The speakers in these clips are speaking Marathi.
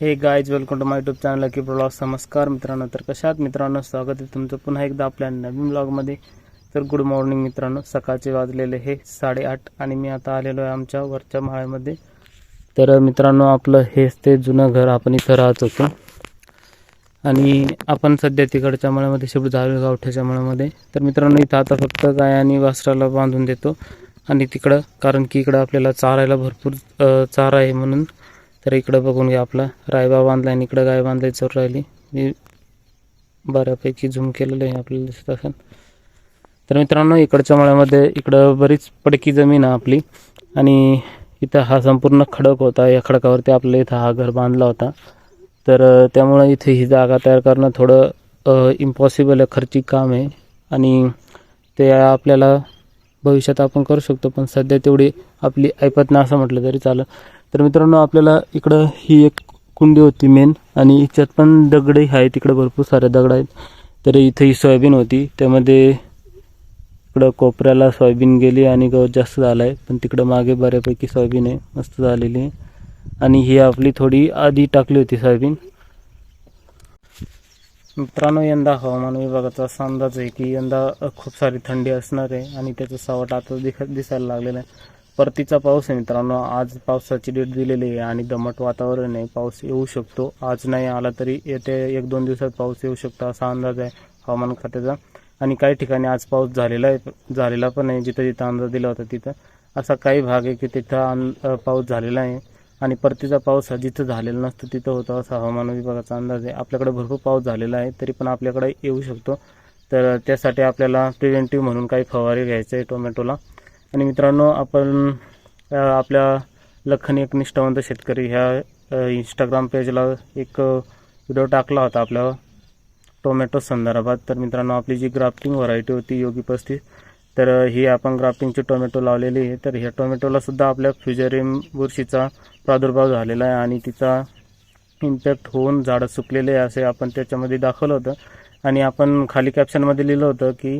Hey guys welcome to my YouTube channel की ब्लॉग नमस्कार मित्रांनो तर कशात मित्रांनो? स्वागत आहे तुमचं पुन्हा एकदा आपल्या नवीन ब्लॉगमध्ये तर गुड मॉर्निंग मित्रांनो सकाळचे वाजलेले हे साडेआठ आणि मी आता आलेलो आहे आमच्या वरच्या माळ्यामध्ये. तर मित्रांनो आपलं हेच ते जुनं घर आपण इथं राहत होतो. आणि आपण सध्या तिकडच्या मळ्यामध्ये शिवड झालो गावठ्याच्या मळ्यामध्ये. तर मित्रांनो इथं आता फक्त गाय आणि वासराला बांधून देतो. आणि तिकडं कारण की इकडं आपल्याला चारायला भरपूर चारा आहे म्हणून. तर इकडं बघून घ्या आपला. रायबा बांधला आणि इकडं गाय बांधलाय चोर राहिली. मी बऱ्यापैकी झूम केलेलं आहे आपल्याला दिसत असेल. तर मित्रांनो इकडच्या मळ्यामध्ये इकडं बरीच पडकी जमीन आहे आपली. आणि इथं हा संपूर्ण खडक होता. या खडकावरती आपल्या इथं हा घर बांधला होता. तर त्यामुळे त्यामुळं इथे ही जागा तयार करणं थोडं इम्पॉसिबल आहे. खर्चिक काम आहे. आणि ते आपल्याला भविष्यात आपण करू शकतो. पण सध्या तेवढी आपली ऐपत नाही असं म्हटलं तरी चालेल. तर मित्रांनो आपल्याला इकडं ही एक कुंडी होती मेन आणि हिच्यात पण दगडही आहेत. तिकडं भरपूर सारे दगड आहेत. तर इथं ही सोयाबीन होती. त्यामध्ये इकडं कोपऱ्याला सोयाबीन गेली आणि गवत जास्त झालं आहे पण तिकडं मागे बऱ्यापैकी सोयाबीन आहे. मस्त झालेली आहे. आणि ही आपली थोडी आधी टाकली होती सोयाबीन. मित्रांनो यंदा हवामान विभागाचा असा अंदाज आहे की यंदा खूप सारी थंडी असणार आहे आणि त्याचं सावट आता दिख दिसायला लागलेलं आहे. परतीचा पाऊस आहे मित्रांनो. आज पावसाची डेट दिलेली आहे आणि दमट वातावरण आहे. पाऊस येऊ शकतो. आज नाही आला तरी येत्या एक दोन दिवसात पाऊस येऊ शकतो असा अंदाज आहे हवामान खात्याचा. आणि काही ठिकाणी आज पाऊस झालेला आहे झालेला पण आहे. जिथं जिथं अंदाज दिला होता तिथं. असा काही भाग आहे की तिथं पाऊस झालेला आहे. आणि परतीचा पाऊस हा जिथं झालेला नसतो तिथं होतो असा हवामान विभागाचा अंदाज आहे. आपल्याकडे भरपूर पाऊस झालेला आहे तरी पण आपल्याकडे येऊ शकतो. तर त्यासाठी आपल्याला प्रिव्हेंटिव्ह म्हणून काही फवारे घ्यायचे आहे टोमॅटोला. आणि मित्रांनो आपण आपल्या लखन एक निष्ठावंत शेतकरी ह्या इंस्टाग्राम पेजला एक व्हिडिओ टाकला होता आपल्या टोमॅटो संदर्भात. तर मित्रांनो आपली जी ग्राफ्टिंग व्हरायटी होती योगी पस्तीस तर ही आपण ग्राफ्टिंगची टोमॅटो लावलेली आहे. तर ह्या टोमॅटोलासुद्धा आपल्या फ्युजरिम बुरशीचा प्रादुर्भाव झालेला आहे आणि तिचा इम्पॅक्ट होऊन झाडं सुकलेले आहे असे आपण त्याच्यामध्ये दाखवलं होतं. आणि आपण खाली कॅप्शनमध्ये लिहिलं होतं की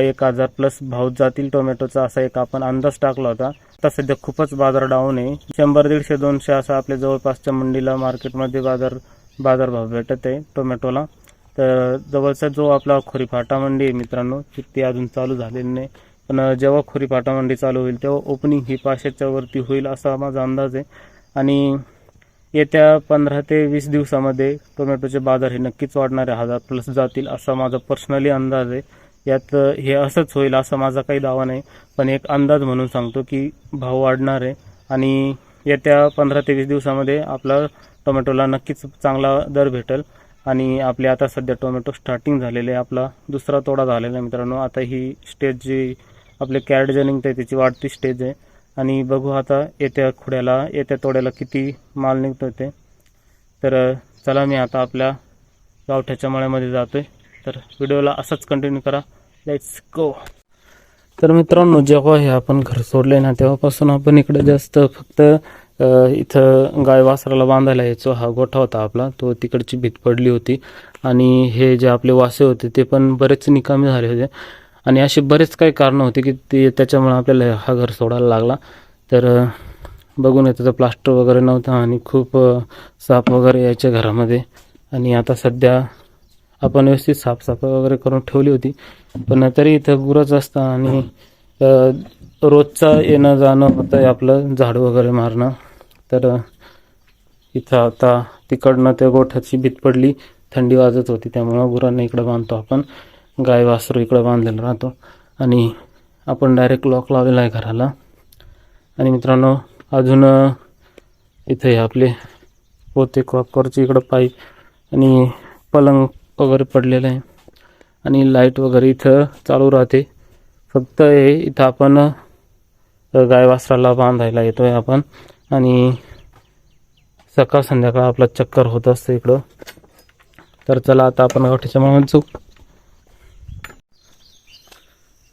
एक हजार प्लस भाव जातील टोमॅटोचा असा एक आपण अंदाज टाकला होता. आता सध्या खूपच बाजार डाऊन आहे. शंभर दीडशे दोनशे असा आपल्या जवळपासच्या मंडीला मार्केटमध्ये बाजार बाजारभाव भेटत आहे टोमॅटोला. तर जवळचा जो आपला खोरीफाटा मंडी आहे मित्रांनो ती ती अजून चालू झालेली नाही. पण जेव्हा खोरीफाटा मंडी चालू होईल तेव्हा ओपनिंग ही पाचशेच्या वरती होईल असा माझा अंदाज आहे. आणि येत्या पंधरा ते वीस दिवसामध्ये टोमॅटोचे बाजार हे नक्कीच वाढणारे हजार प्लस जातील असा माझा पर्सनली अंदाज आहे. यात हे असंच होईल असा माझा काही दावा नाही. पण एक अंदाज म्हणून सांगतो की भाव वाढणार आहे. आणि येत्या पंधरा ते वीस दिवसामध्ये आपला टोमॅटोला नक्कीच चांगला दर भेटेल. आणि आपले आता सध्या टोमॅटो स्टार्टिंग झालेले आहे. आपला दुसरा तोडा झालेला आहे मित्रांनो. आता ही स्टेज जी आपले कॅरेट जे निघते त्याची वाढती स्टेज आहे. आणि बघू आता येत्या खुड्याला येत्या तोड्याला किती माल निघतो ते. तर चला मी आता आपल्या गावठ्याच्या मळ्यामध्ये जातोय. तर व्हिडिओला असंच कंटिन्यू करा. लेट्स गो तर मित्रांनो जेव्हा हे आपण घर सोडले ना तेव्हापासून आपण इकडे जास्त फक्त इथं गाय वासराला बांधायला यायचो. हा गोठा होता आपला. तो तिकडची भीत पडली होती. आणि हे जे आपले वासे होते ते पण बरेच निकामी झाले होते. आणि असे बरेच काही कारणं होते की ते त्याच्यामुळे आपल्याला हा घर सोडायला लागला. तर बघून येतं तर प्लास्टर वगैरे नव्हतं आणि खूप साप वगैरे यायचे घरामध्ये. आणि आता सध्या आपण व्यवस्थित साफसफाई वगैरे करून ठेवली होती. पण तरी इथं गुरच असतं आणि रोजचा येणं जाणं होतं आहे आपलं झाड वगैरे मारणं. तर इथं आता तिकडनं त्या गोठ्याची भीत पडली थंडी वाजत होती त्यामुळं गुरांना इकडं बांधतो आपण. गाय वासरू इकडं बांधलेलं राहतो. आणि आपण डायरेक्ट लॉक लावलेला आहे घराला. आणि मित्रांनो अजून इथे आपले पोते कॉपरचे इकडं पाईप आणि पलंग वगैरे पडलेलं आहे. आणि लाइट वगैरे इथं चालू राहते. फक्त हे इथं आपण गाय वासराला बांधायला येतोय आपण. आणि सकाळ संध्याकाळ आपला चक्कर होत असतं इकडं. तर चला आता आपण गावठीच्या मागून चूक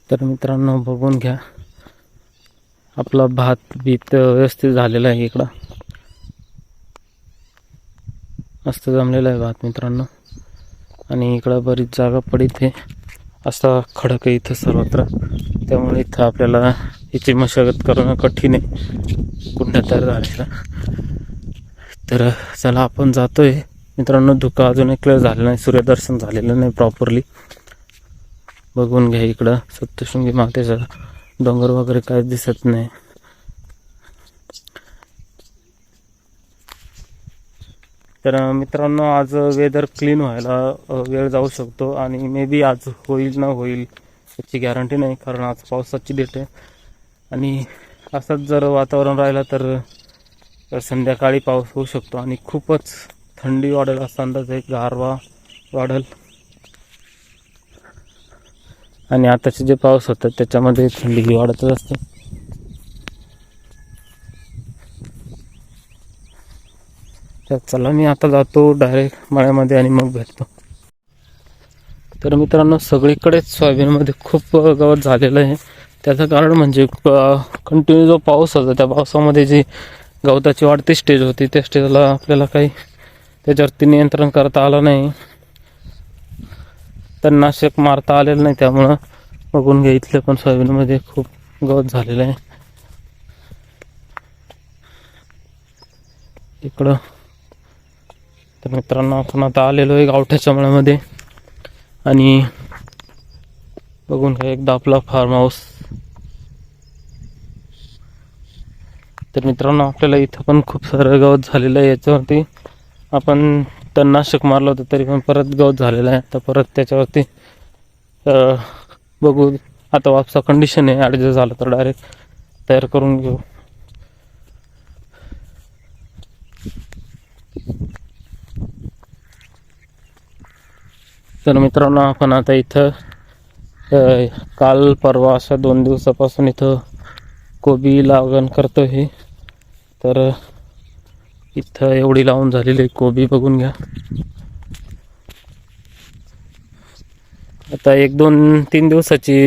तर मित्रांनो बघून घ्या. आपला भात बीत व्यवस्थित झालेला आहे इकडं. मस्त जमलेला आहे भात मित्रांनो. आणि इकडं बरीच जागा पडीत आहे. असा खडक आहे इथं सर्वत्र. त्यामुळे इथं आपल्याला याची मशागत करणं कठीण आहे. कुंड्या तयार झालेला. तर चला आपण जातोय. मित्रांनो धुका अजून क्लिअर झालं नाही. सूर्यदर्शन झालेलं नाही प्रॉपरली बघून घ्या इकडं. सप्तशृंगी मातेचा डोंगर वगैरे काय दिसत नाही. तर मित्रांनो आज वेदर क्लीन व्हायला वेळ जाऊ शकतो आणि मे बी आज होईल ना होईल याची गॅरंटी नाही कारण आज पावसाची डेट आहे. आणि असंच जर वातावरण राहिलं तर तर संध्याकाळी पाऊस होऊ शकतो आणि खूपच थंडी वाढेल असा अंदाज आहे गारवा वाढेल. आणि आताचे जे पाऊस होतात त्याच्यामध्ये थंडी ही वाढतच असते. तर चला मी आता जातो डायरेक्ट मळ्यामध्ये आणि मग भेटतो. तर मित्रांनो सगळीकडेच सोयाबीनमध्ये खूप गवत झालेलं आहे. त्याचं कारण म्हणजे कंटिन्यू जो पाऊस होता त्या पावसामध्ये जी गवताची वाढती स्टेज होती त्या स्टेजला आपल्याला काही त्याच्यावरती नियंत्रण करता आलं नाही. तणनाशक मारता आलेलं नाही त्यामुळं बघून घ्या इथलं पण सोयाबीनमध्ये खूप गवत झालेलं आहे. इकडं तर मित्रांनो आपण आता आलेलो आहे गावठ्याच्या मळ्यामध्ये. आणि बघून घ्या एकदा आपला फार्म हाऊस तर मित्रांनो आपल्याला इथं पण खूप सारं गवत झालेलं आहे याच्यावरती. आपण तणनाशक मारलं होतं तरी पण परत गवत झालेलं आहे. आता परत त्याच्यावरती बघू. आता वापसा कंडिशन आहे ॲडजस्ट झालं तर डायरेक्ट तयार करून घेऊ. तर मित्रांनो आपण आता इथं काल परवा अशा दोन दिवसापासून इथं कोबी लागण करतो हे. तर इथं एवढी लावून झालेली आहे कोबी बघून घ्या. आता एक दोन तीन दिवसाची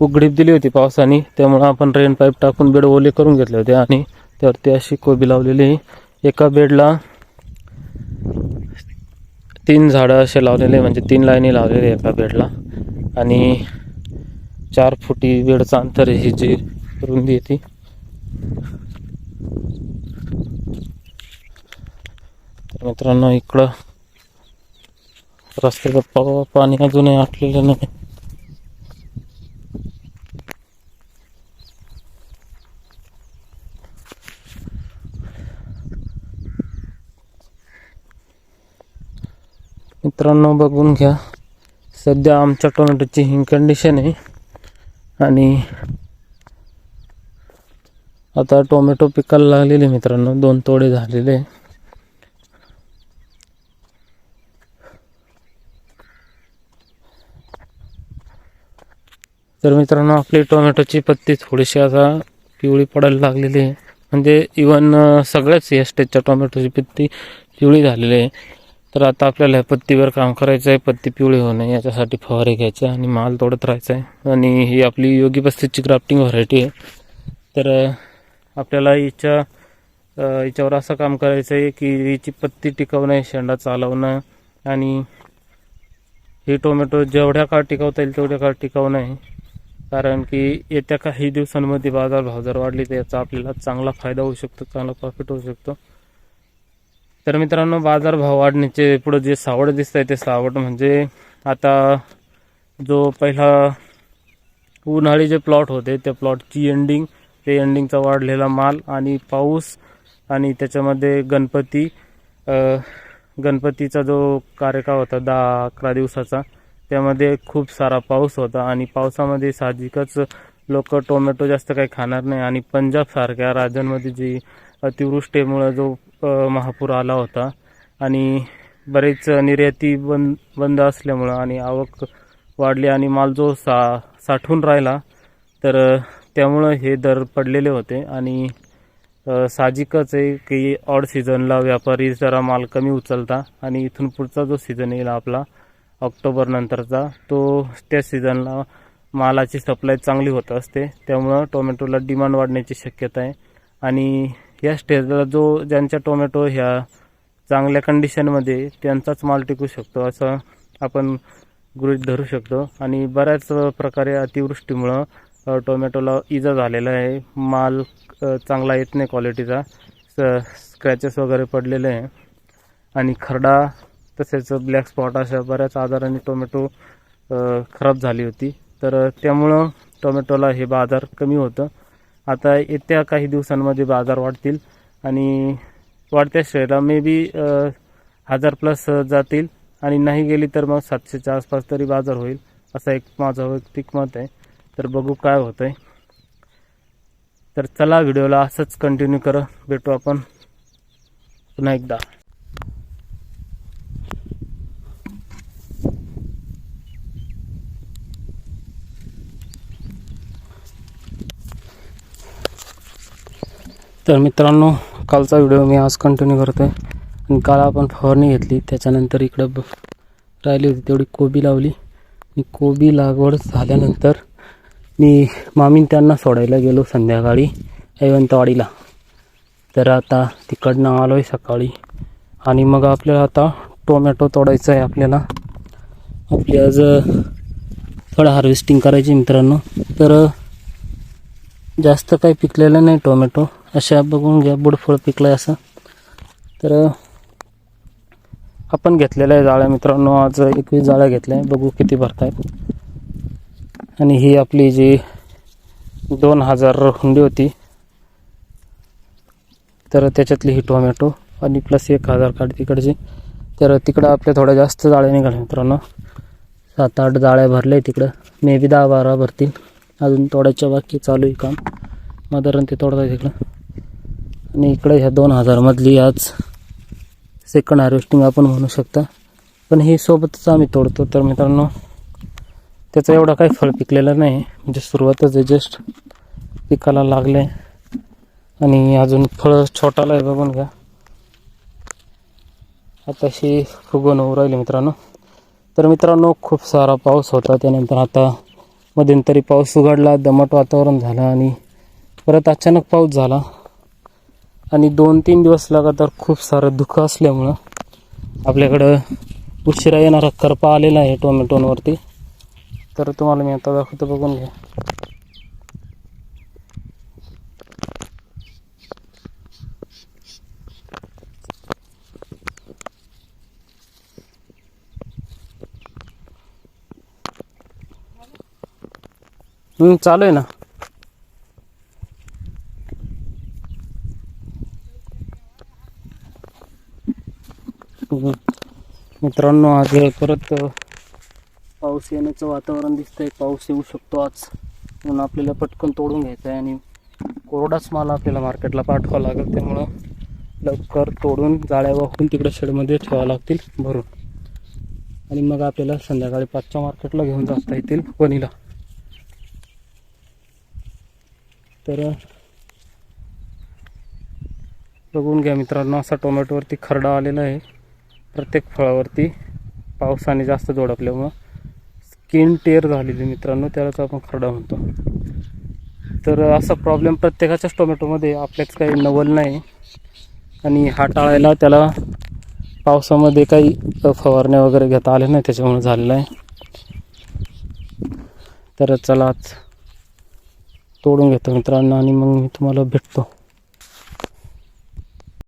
उघडीप दिली होती पावसाने त्यामुळं आपण रेन पाईप टाकून बेड ओले करून घेतले होते आणि त्यावरती अशी कोबी लावलेली आहे. एका बेडला तीन झाडं असे लावलेले म्हणजे तीन लाईनी लावलेले एका बेडला. आणि चार फुटी बेडचं अंतर ही जी रुंदी आहे ती. मित्रांनो इकडं रस्त्याचं पाणी अजूनही आटलेलं नाही. मित्रांनो बघून घ्या. सध्या आमच्या टोमॅटोची ही कंडिशन आहे. आणि आता टोमॅटो पिकायला लागलेले मित्रांनो दोन तोडे झालेले. तर मित्रांनो आपली टोमॅटोची पत्ती थोडीशी आता पिवळी पडायला लागलेली आहे. म्हणजे इवन सगळ्याच या स्टेजच्या टोमॅटोची पत्ती पिवळी झालेली आहे. तर आता आपल्याला ह्या पत्तीवर काम करायचं आहे. पत्ती पिवळी होऊ नये याच्यासाठी फवारे घ्यायचे आणि माल तोडत राहायचा आहे. आणि ही आपली योगी पस्तीसची क्राफ्टिंग व्हरायटी आहे. तर आपल्याला हिच्या हिच्यावर असं काम करायचं आहे की हिची पत्ती टिकवणं शेंडा चालवणं आणि ही टोमॅटो जेवढ्या काळ टिकवता येईल तेवढ्या काळ टिकवणं आहे. कारण की येत्या काही दिवसांमध्ये बाजारभाव जर वाढले तर याचा आपल्याला चांगला फायदा होऊ शकतो चांगला प्रॉफिट होऊ शकतो. तर मित्रांनो बाजारभाव वाढण्याचे पुढं जे सावड दिसत आहे ते सावड म्हणजे आता जो पहिला उन्हाळी जे प्लॉट होते त्या प्लॉटची एंडिंग ते एंडिंगचा वाढलेला माल आणि पाऊस आणि त्याच्यामध्ये गणपती गणपतीचा जो कार्यकाळ होता दहा अकरा दिवसाचा त्यामध्ये खूप सारा पाऊस होता आणि पावसामध्ये साहजिकच लोक टोमॅटो जास्त काही खाणार नाही आणि पंजाबसारख्या राज्यांमध्ये जी अतिवृष्टीमुळे जो अ, महापूर आला होता. आणि बरेच निर्याती बंद बंद असल्यामुळं आणि आवक वाढली आणि माल जो सा साठून राहिला तर त्यामुळं हे दर पडलेले होते. आणि साहजिकच आहे की ऑड सीझनला व्यापारी जरा माल कमी उचलता आणि इथून पुढचा जो सीझन येईल आपला ऑक्टोबर नंतरचा तो त्या सीझनला मालाची सप्लाय चांगली होत असते. त्यामुळं टोमॅटोला डिमांड वाढण्याची शक्यता आहे. आणि या स्टेजला जो ज्यांच्या टोमॅटो ह्या चांगल्या कंडिशनमध्ये त्यांचाच माल टिकू शकतो असं आपण गृहित धरू शकतो. आणि बऱ्याच प्रकारे अतिवृष्टीमुळं टोमॅटोला इजा झालेला आहे. माल चांगला येत नाही क्वालिटीचा स्क्रॅचेस वगैरे पडलेले आहे. आणि खरडा तसेच ब्लॅक स्पॉट अशा बऱ्याच आजारांनी टोमॅटो खराब झाली होती. तर त्यामुळं टोमॅटोला हे बाजार कमी होतं. आता येत्या काही दिवसांमध्ये बाजार वाढतील आणि वाढत्या शेअरला मे बी हजार प्लस जातील. आणि नाही गेली तर मग सातशेच्या आसपास तरी बाजार होईल असा एक माझं वैयक्तिक मत आहे. तर बघू काय होतंय. तर चला व्हिडिओला असंच कंटिन्यू करा. भेटू आपण पुन्हा एकदा. तर मित्रांनो कालचा व्हिडिओ मी आज कंटिन्यू करतो आहे आणि काल आपण फवारणी घेतली. त्याच्यानंतर इकडं ब राहिली होती तेवढी कोबी लावली. आणि कोबी लागवड झाल्यानंतर मी मामीन त्यांना सोडायला गेलो संध्याकाळी ऐवंतवाडीला. तर आता तिकडनं आलो आहे सकाळी. आणि मग आपल्याला आता टोमॅटो तोडायचं आहे आपल्याला. आपली आज थोडं हार्वेस्टिंग करायची मित्रांनो. तर जास्त काही पिकलेलं नाही टोमॅटो. अशा बघून घ्या बुडफळ पिकलं आहे असं. तर आपण घेतलेल्या आहे जाळ्या मित्रांनो. आज एकवीस जाळ्या घेतल्या. आहे बघू किती भरतायत. आणि ही आपली जी दोन हजार हुंडी होती. तर त्याच्यातली ही टोमॅटो आणि प्लस एक हजार काढ तिकडची. तर तिकडं आपल्या थोड्या जास्त जाळ्या निघाल्या मित्रांनो. सात आठ जाळ्या भरल्या तिकडं. मे बी दहा बारा भरतील. अजून तोडायच्या बाकी चालू आहे काम. माधारण ते तोडत आहे तिकडं आणि इकडे ह्या दोन हजारमधली आज सेकंड हार्वेस्टिंग आपण म्हणू शकता. पण ही सोबतच आम्ही तोडतो. तर मित्रांनो त्याचा एवढा काही फळ पिकलेला नाही. म्हणजे सुरुवातच आहे जस्ट पिकाला लागले. आणि अजून फळ छोटाला आहे बघून घ्या. आताशी फुगवून होऊ राहिली मित्रांनो. तर मित्रांनो खूप सारा पाऊस होता. त्यानंतर आता मध्यंतरी पाऊस उघडला दमट वातावरण झालं आणि परत अचानक पाऊस झाला. आणि दोन तीन दिवस लगातार खूप सारं दुःख असल्यामुळं आपल्याकडं उशिरा येणारा करपा आलेला आहे टोमॅटोंवरती तर तुम्हाला मी आता दाखवतो बघून घ्या. चालू आहे ना? मित्रांनो आज परत पाऊस येण्याचं वातावरण दिसतंय. पाऊस येऊ शकतो आज. म्हणून आपल्याला पटकन तोडून घ्यायचं आहे आणि कोरडाच माल आपल्याला मार्केटला पाठवावा लागेल. त्यामुळं लवकर तोडून जाळ्या वाहून तिकडे शेडमध्ये ठेवावं लागतील भरून. आणि मग आपल्याला संध्याकाळी पाचच्या मार्केटला घेऊन जाता येतील वणीला. तर बघून घ्या मित्रांनो असा टोमॅटोवरती खरडा आलेला आहे. प्रत्येक फळावरती पावसाने जास्त जोडपल्यामुळं स्किन टेअर झालेली मित्रांनो त्यालाच आपण खरडा म्हणतो. तर असा प्रॉब्लेम प्रत्येकाच्याच टोमॅटोमध्ये आपल्याच काही नवल नाही. आणि हा टाळायला त्याला पावसामध्ये काही फवारण्या वगैरे घेता आल्या नाही त्याच्यामुळे झालेलं आहे. तर चला आज तोडून घेतो मित्रांनो आणि मग मी तुम्हाला भेटतो.